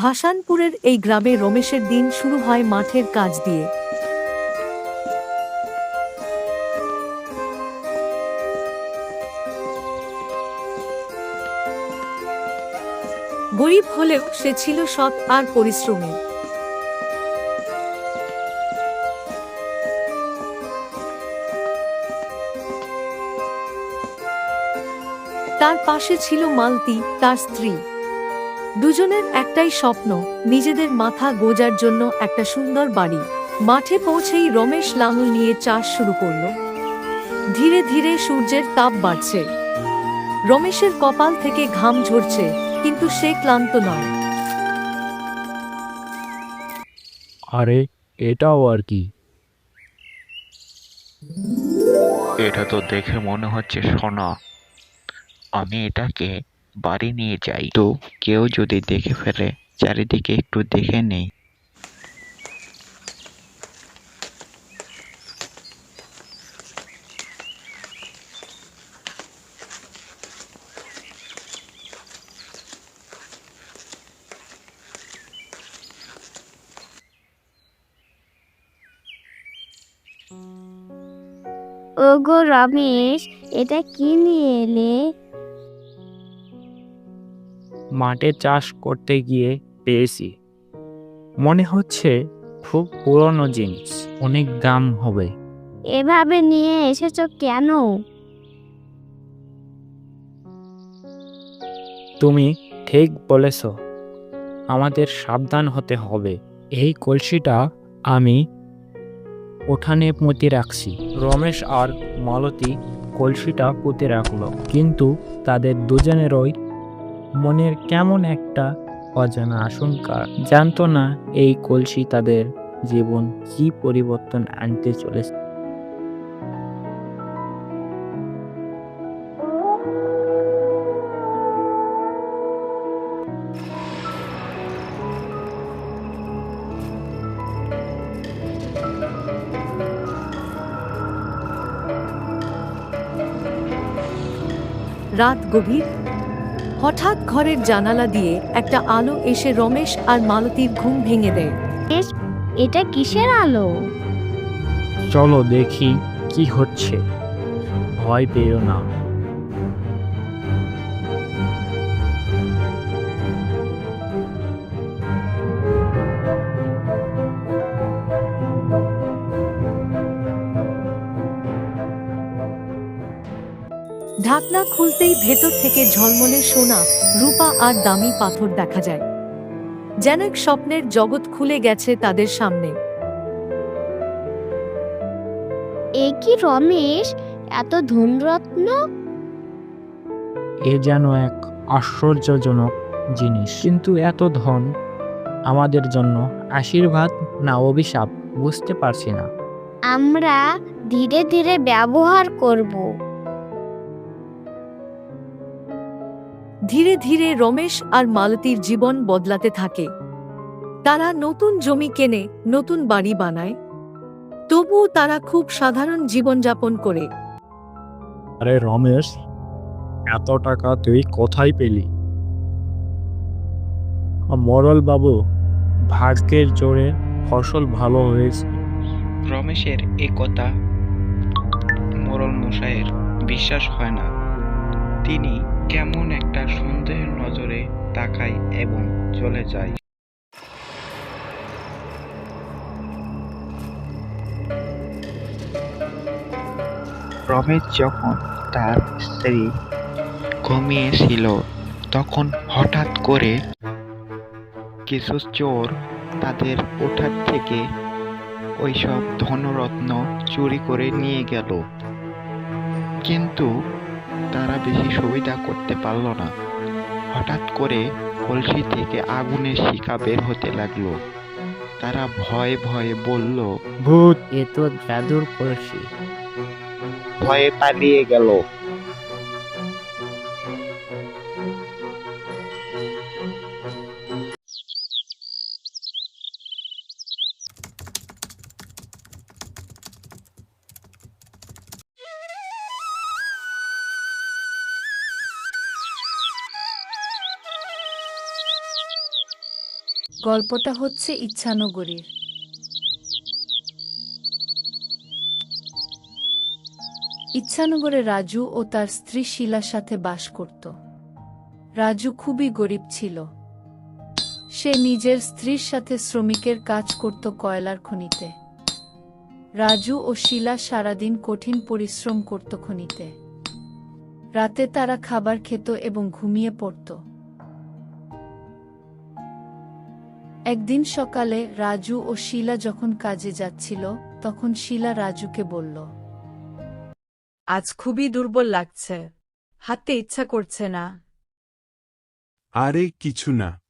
ভাসানপুরের এই গ্রামে রমেশের দিন শুরু হয় মাঠের কাজ দিয়ে। গরিব হলেও সে ছিল সৎ আর পরিশ্রমী। তার পাশে ছিল মালতি, তার স্ত্রী। দুজনের একটাই স্বপ্ন নিজেদের মাথা গোজার জন্য একটা সুন্দর বাড়ি। মাঠে পৌঁছেই রমেশ লাঙল নিয়ে চাষ শুরু করল। ধীরে ধীরে সূর্যের তাপ বাড়ছে। রমেশের কপাল থেকে ঘাম ঝরছে কিন্তু সে ক্লান্ত নয়। আরে এটাও আর কি? এটা তো দেখে মনে হচ্ছে সোনা। আমি এটাকে বাড়ি নিয়ে যাই। তো কেউ যদি দেখে ফেলে, চারিদিকে একটু দেখে নেই। ওগো রমেশ, এটা কি নিয়ে এলে? মাঠে চাষ করতে গিয়ে পেয়েছি। মনে হচ্ছে খুব পুরনো জিনিস অনেক দাম হবে। এভাবে নিয়ে এসেছ কেন? তুমি ঠিক বলেছ আমাদের সাবধান হতে হবে। এই কলসিটা আমি উঠানে পুঁতে রাখছি। রমেশ আর মালতী কলসিটা পুঁতে রাখল কিন্তু তাদের দুজনেরই মনের কেমন একটা অজানা আশঙ্কা জানতো না এই কলসি তাদের জীবন কি পরিবর্তন আনতে চলেছে। রাত গভীর হঠাৎ ঘরের জানালা দিয়ে একটা আলো এসে রমেশ আর মালতীর ঘুম ভেঙে দেয়। এটা কিসের আলো? চলো দেখি কি হচ্ছে। ভয় পেও না। ঢাকনা খুলতেই ভেতর থেকে ঝলমলে সোনা রূপা আর দামি পাথর দেখা যায়। যেন এক স্বপ্নের জগৎ খুলে গেছে তাদের সামনে। এ কি রমেশ? এত ধনরত্ন। এ যেন এক আশ্চর্যজনক জিনিস। কিন্তু এত ধন আমাদের জন্য আশীর্বাদ না অভিশাপ বুঝতে পারছি না। আমরা ধীরে ধীরে ব্যবহার করব। ধীরে ধীরে রমেশ আর মালতীর জীবন বদলাতে থাকে। তারা নতুন জমি কেনে নতুন বাড়ি বানায়। তবুও তারা খুব সাধারণ জীবনযাপন করে। আরে রমেশ এত টাকা তুই কোথায় পেলি? মরল বাবু ভাগ্যের জোরে ফসল ভালো হয়েছে। রমেশের এ কথা মোরল মশাইয়ের বিশ্বাস হয় না। তিনি কেমন একটা সন্দেহের নজরে তাকায় এবং চলে যায়। রমেশ যখন তার স্ত্রী ঘুমিয়েছিল, তখন হঠাৎ করে কিছু চোর তাদের ওঠার থেকে ওইসব ধনরত্ন চুরি করে নিয়ে গেল। কিন্তু তারা বেশি সুবিধা করতে পারল না। হঠাৎ করে কলসি থেকে আগুনের শিকা বের হতে লাগল। তারা ভয়ে ভয়ে বলল ভূত এ তো জাদুর কলসি। ভয়ে পালিয়ে গেল। গল্পটা হচ্ছে ইচ্ছানগরীর। ইচ্ছানগরে রাজু ও তার স্ত্রী শিলার সাথে বাস করত। রাজু খুবই গরিব ছিল। সে নিজের স্ত্রীর সাথে শ্রমিকের কাজ করত কয়লার খনিতে। রাজু ও শিলা সারাদিন কঠিন পরিশ্রম করত খনিতে। রাতে তারা খাবার খেত এবং ঘুমিয়ে পড়ত। একদিন সকালে রাজু ও শিলা যখন কাজে যাচ্ছিল তখন শিলা রাজুকে বলল আজ খুবই দুর্বল লাগছে। হাতে ইচ্ছা করছে না। আরে কিছু না।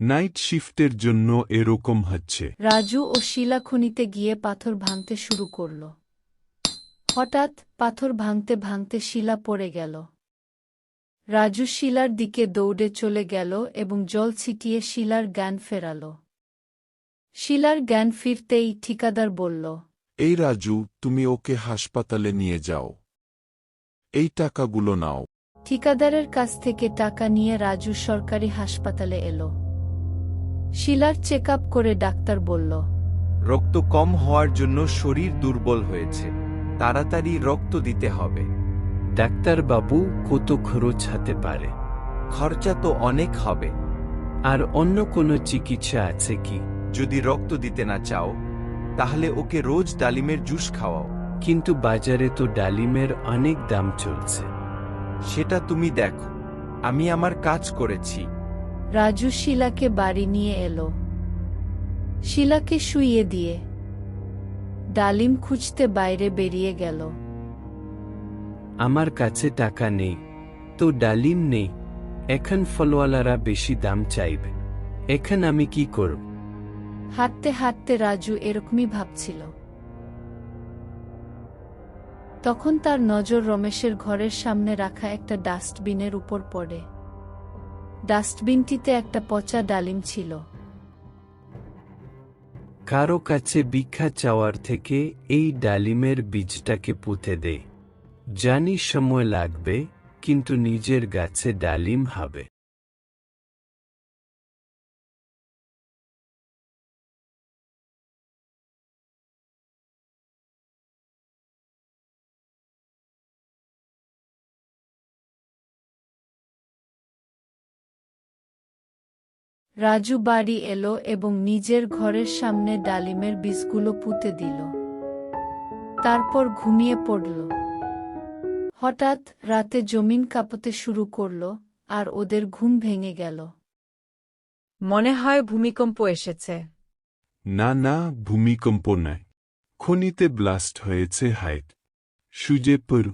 নাইট শিফটের জন্য এরকম হচ্ছে। রাজু ও শিলা খনিতে গিয়ে পাথর ভাঙতে শুরু করল। হঠাৎ পাথর ভাঙতে ভাঙতে শিলা পড়ে গেল। রাজু শিলার দিকে দৌড়ে চলে গেল এবং জল ছিটিয়ে শিলার জ্ঞান ফেরাল। শিলার জ্ঞান ফিরতেই ঠিকাদার বলল এই রাজু তুমি ওকে হাসপাতালে নিয়ে যাও। এই টাকাগুলো নাও। ঠিকাদারের কাছ থেকে টাকা নিয়ে রাজু সরকারি হাসপাতালে এলো। শিলার চেক করে ডাক্তার বলল রক্ত কম হওয়ার জন্য শরীর দুর্বল হয়েছে তাড়াতাড়ি রক্ত দিতে হবে। ডাক্তারবাবু কত খরচ হতে পারে? খরচা তো অনেক হবে। আর অন্য কোনো চিকিৎসা আছে কি? যদি রক্ত দিতে না চাও তাহলে ওকে রোজ ডালিমের জুস খাওয়াও। কিন্তু বাজারে তো ডালিমের অনেক দাম চলছে। সেটা তুমি দেখো। আমি আমার কাজ করেছি। রাজু শিলাকে বাড়ি নিয়ে এলো। শিলাকে শুইয়ে দিয়ে। ডালিম খুঁজতে বাইরে বেরিয়ে গেল। আমার কাছে টাকা নেই তো ডালিম নেই। এখন ফলওয়ালারা বেশি দাম চাইবে। এখন আমি কি করব? হাঁটতে হাঁটতে রাজু এরকমই ভাবছিল। তখন তার নজর রমেশের ঘরের সামনে রাখা একটা ডাস্টবিনের উপর পড়ে। ডাস্টবিনটিতে একটা পচা ডালিম ছিল। কারও কাছে ভিক্ষা চাওয়ার থেকে এই ডালিমের বীজটাকে পুঁতে দে। জানি সময় লাগবে, কিন্তু নিজের গাছে ডালিম হবে। রাজু বাড়ি এলো এবং নিজের ঘরের সামনে ডালিমের বীজগুলো পুঁতে দিল। তারপর ঘুমিয়ে পড়ল। হঠাৎ রাতে জমিন কাঁপতে শুরু করল আর ওদের ঘুম ভেঙে গেল। মনে হয় ভূমিকম্প এসেছে। না না ভূমিকম্প নয়। খনিতে ব্লাস্ট হয়েছে হাইট। সুজে পড়ু।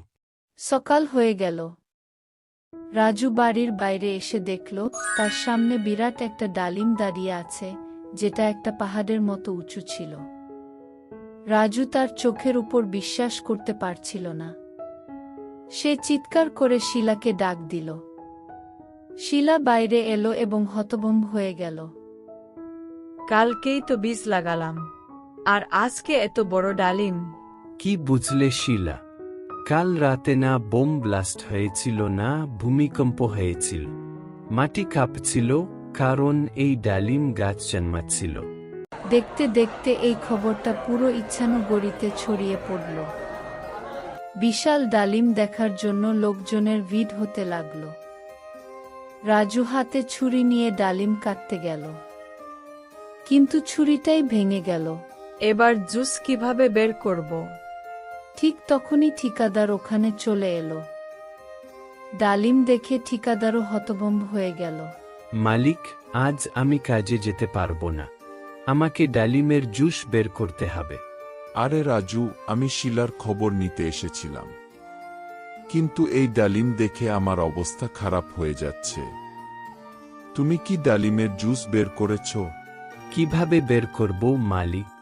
সকাল হয়ে গেল। রাজু বাড়ির বাইরে এসে দেখল তার সামনে বিরাট একটা ডালিম দাঁড়িয়ে আছে যেটা একটা পাহাড়ের মতো উঁচু ছিল। রাজু তার চোখের উপর বিশ্বাস করতে পারছিল না। সে চিৎকার করে শিলাকে ডাক দিল। শিলা বাইরে এলো এবং হতভম্ব হয়ে গেল। কালকেই তো বীজ লাগালাম আর আজকে এত বড় ডালিম। কি বুঝলে শিলা? কাল রাতে না বোম ব্লাস্ট হয়েছিল না ভূমিকম্প হয়েছিল। মাটি কাঁপছিল কারণ এই ডালিম গাছ জন্মাচ্ছিল। দেখতে দেখতে এই খবরটা পুরো ইচ্ছানুগড়িতে ছড়িয়ে পড়ল। বিশাল ডালিম দেখার জন্য লোকজনের ভিড় হতে লাগল। রাজু হাতে ছুরি নিয়ে ডালিম কাটতে গেল। কিন্তু ছুরিটাই ভেঙে গেল। এবার জুস কীভাবে বের করব? ঠিক তখনই ঠিকাদার ওখানে চলে এলো। ডালিম দেখে ঠিকাদারও হতভম্ব হয়ে গেল। মালিক আজ আমি কাজে যেতে পারব না। আমাকে ডালিমের জুস বের করতে হবে। আরে রাজু আমি শিলার খবর নিতে এসেছিলাম। কিন্তু এই ডালিম দেখে আমার অবস্থা খারাপ হয়ে যাচ্ছে। তুমি কি ডালিমের জুস বের করেছ? কীভাবে বের করব মালিক?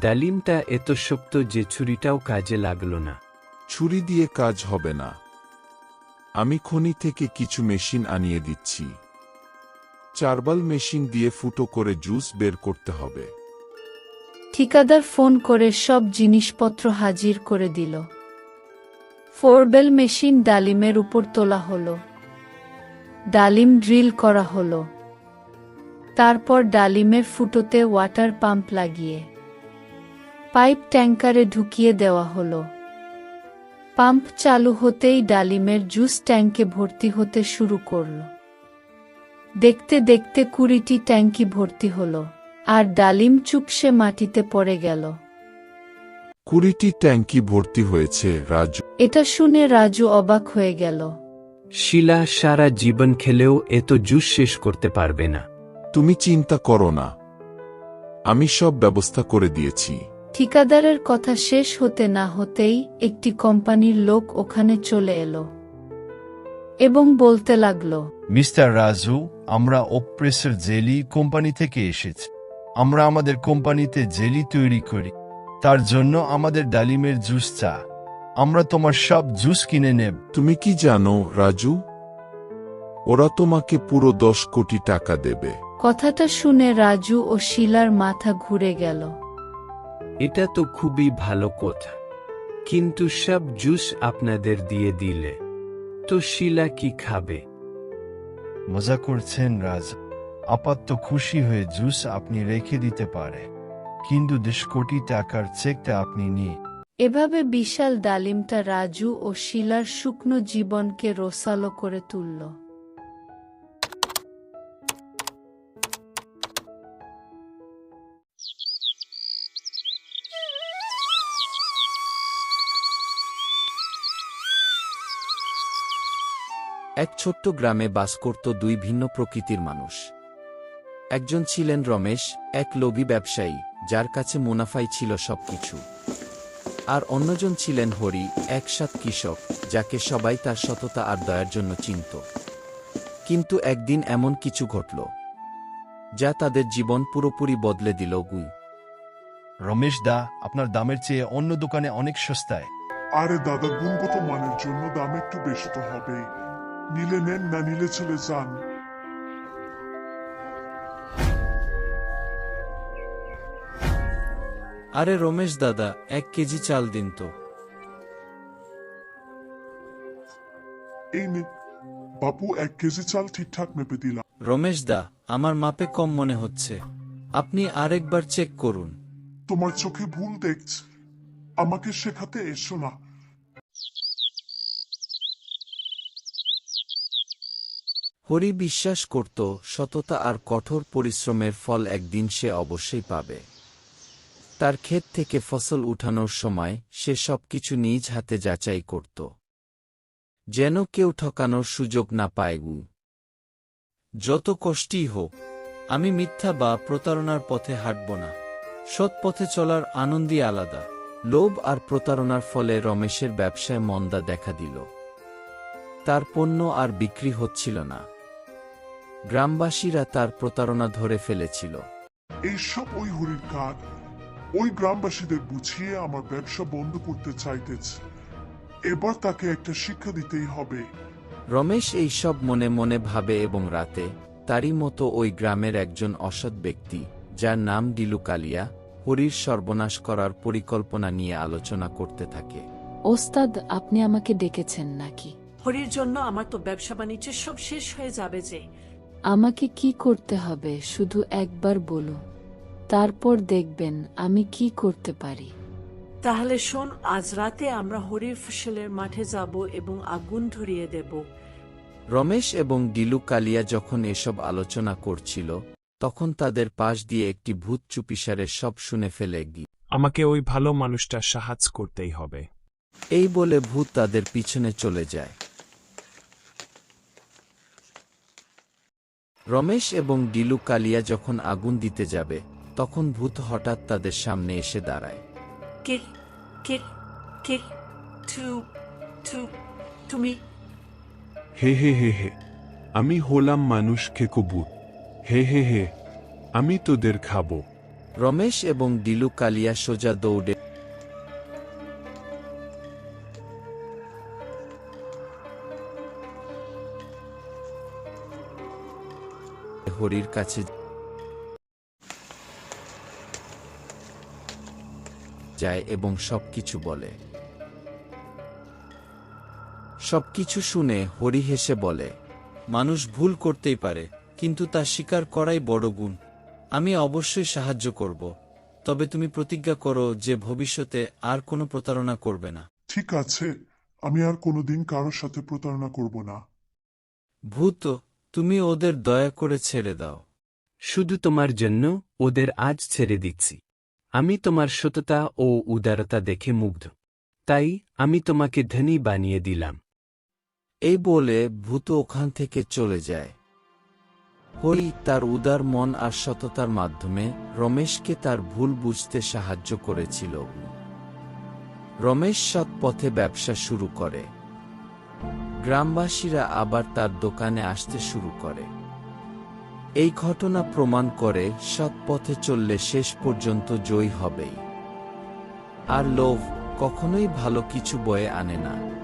ডালিমটা এত শক্ত যে ছুরিটাও কাজে লাগল না। ছুরি দিয়ে কাজ হবে না। আমি খনি থেকে কিছু মেশিন আনিয়ে দিচ্ছি। চারবাল মেশিন দিয়ে ফুটো করে জুস বের করতে হবে। ঠিকাদার ফোন করে সব জিনিসপত্র হাজির করে দিল। ফোরবেল মেশিন ডালিমের উপর তোলা হলো। ডালিম ড্রিল করা হলো। তারপর ডালিমের ফুটোতে ওয়াটার পাম্প লাগিয়ে পাইপ ট্যাঙ্কারে ঢুকিয়ে দেওয়া হলো। পাম্প চালু হতেই ডালিমের জুস ট্যাঙ্কে ভর্তি হতে শুরু করল। দেখতে দেখতে কুড়িটি ট্যাঙ্কি ভর্তি হলো আর ডালিম চুপসে মাটিতে পড়ে গেল। কুড়িটি ট্যাঙ্কি ভর্তি হয়েছে রাজু। এটা শুনে রাজু অবাক হয়ে গেল। শিলা সারা জীবন খেলেও এত জুস শেষ করতে পারবে না। তুমি চিন্তা করো না। আমি সব ব্যবস্থা করে দিয়েছি। ঠিকাদারের কথা শেষ হতে না হতেই একটি কোম্পানির লোক ওখানে চলে এলো এবং বলতে লাগল মিস্টার রাজু আমরা ওপ্রেসের জেলি কোম্পানি থেকে এসেছি। আমরা আমাদের কোম্পানিতে জেলি তৈরি করি। তার জন্য আমাদের ডালিমের জুস চা। আমরা তোমার সব জুস কিনে নেব। তুমি কি জানো রাজু? ওরা তোমাকে পুরো দশ কোটি টাকা দেবে। কথাটা শুনে রাজু ও শিলার মাথা ঘুরে গেল। এটা তো খুবই ভালো কথা। কিন্তু সব জুস আপনাদের দিয়ে দিলে। তো শিলা কি খাবে? মজা করছেন রাজ। আপাত তো খুশি হয়ে জুস আপনি রেখে দিতে পারে। কিন্তু দেশ কোটি টাকার চেকটা আপনি নিয়ে এভাবে বিশাল ডালিমটা রাজু ও শিলার শুকনো জীবনকে রসালো করে তুলল। এক ছোট্ট গ্রামে বাস করত দুই ভিন্ন প্রকৃতির মানুষ। একজন ছিলেন রমেশ এক লোভী ব্যবসায়ী যার কাছে মুনাফাই ছিল সবকিছু। আর অন্যজন ছিলেন হরি এক সৎ কৃষক যাকে সবাই তার সততা আর দয়ার জন্য চিনত। কিন্তু একদিন এমন কিছু ঘটল যা তাদের জীবন পুরোপুরি বদলে দিল গুই। রমেশ দা আপনার দামের চেয়ে অন্য দোকানে অনেক সস্তায়। আরে দাদা গুণগত মানের জন্য দাম একটু বেশি তো হবেই। নিলে নেন না নিলে চলে যান। আরে রমেশ দাদা এক কেজি চাল দিন তো। এই নে বাপু এক কেজি চাল ঠিকঠাক মেপে দিলাম। রমেশ দা আমার মাপে কম মনে হচ্ছে। আপনি আরেকবার চেক করুন। তোমার চোখে ভুল দেখছি। আমাকে শেখাতে এসো না। হরি বিশ্বাস করত, সততা আর কঠোর পরিশ্রমের ফল একদিন সে অবশ্যই পাবে। তার ক্ষেত থেকে ফসল উঠানোর সময় সে সবকিছু নিজ হাতে যাচাই করত। যেন কেউ ঠকানোর সুযোগ না পায় গু যত কষ্টই হোক, আমি মিথ্যা বা প্রতারণার পথে হাঁটব না। সৎ পথে চলার আনন্দই আলাদা। লোভ আর প্রতারণার ফলে রমেশের ব্যবসায় মন্দা দেখা দিল। তার পণ্য আর বিক্রি হচ্ছিল না। গ্রামবাসীরা তার প্রতারণা ধরে ফেলেছিল। এইসব ওই হরির কাজ। ওই গ্রামবাসীদের বুঝিয়ে আমার ব্যবসা বন্ধ করতে চাইতেছে। এবার তাকে একটা শিক্ষা দিতেই হবে। রমেশ এই সব মনে মনে ভাবে এবং রাতে তারই মতো ওই গ্রামের একজন অসৎ ব্যক্তি যার নাম দিলু কালিয়া হরির সর্বনাশ করার পরিকল্পনা নিয়ে আলোচনা করতে থাকে। ওস্তাদ আপনি আমাকে ডেকেছেন নাকি? হরির জন্য আমার তো ব্যবসা বাণিজ্য সব শেষ হয়ে যাবে যে। আমাকে কি করতে হবে শুধু একবার বলুন তারপর দেখবেন আমি কি করতে পারি। তাহলে শোন আজ রাতে আমরা হরির ফসলের মাঠে যাব এবং আগুন ধরিয়ে দেব। রমেশ এবং ডিলু কালিয়া যখন এসব আলোচনা করছিল তখন তাদের পাশ দিয়ে একটি ভূত চুপিসারে সব শুনে ফেলে গি আমাকে ওই ভালো মানুষটা সাহায্য করতেই হবে। এই বলে ভূত তাদের পিছনে চলে যায়। রমেশ এবং ডিলু কালিয়া যখন আগুন দিতে যাবে তখন ভূত হঠাৎ তাদের সামনে এসে দাঁড়ায়। কে কে কে টু টু তুমি? হে হে হে হে আমি হলাম মানুষ খেকবুত হে হে হে আমি তোদের খাব। রমেশ এবং ডিলু কালিয়া সোজা দৌড়ে হরির কাছে যায় এবং সবকিছু বলে। সবকিছু শুনে হরি হেসে বলে মানুষ ভুল করতেই পারে কিন্তু তা স্বীকার করাই বড় গুণ। আমি অবশ্যই সাহায্য করব তবে তুমি প্রতিজ্ঞা করো যে ভবিষ্যতে আর কোনো প্রতারণা করবে না। ঠিক আছে আমি আর কোনোদিন কারোর সাথে প্রতারণা করব না। ভূত তুমি ওদের দয়া করে ছেড়ে দাও। শুধু তোমার জন্য ওদের আজ ছেড়ে দিচ্ছি। আমি তোমার সততা ও উদারতা দেখে মুগ্ধ। তাই আমি তোমাকে ধনী বানিয়ে দিলাম। এই বলে ভূত ওখান থেকে চলে যায়। হরি তার উদার মন আর সততার মাধ্যমে রমেশকে তার ভুল বুঝতে সাহায্য করেছিল। রমেশ সৎ পথে ব্যবসা শুরু করে। গ্রামবাসীরা আবার তার দোকানে আসতে শুরু করে। এই ঘটনা প্রমাণ করে সৎ পথে চললে শেষ পর্যন্ত জয়ী হবেই। আর লোভ কখনোই ভালো কিছু বয়ে আনে না।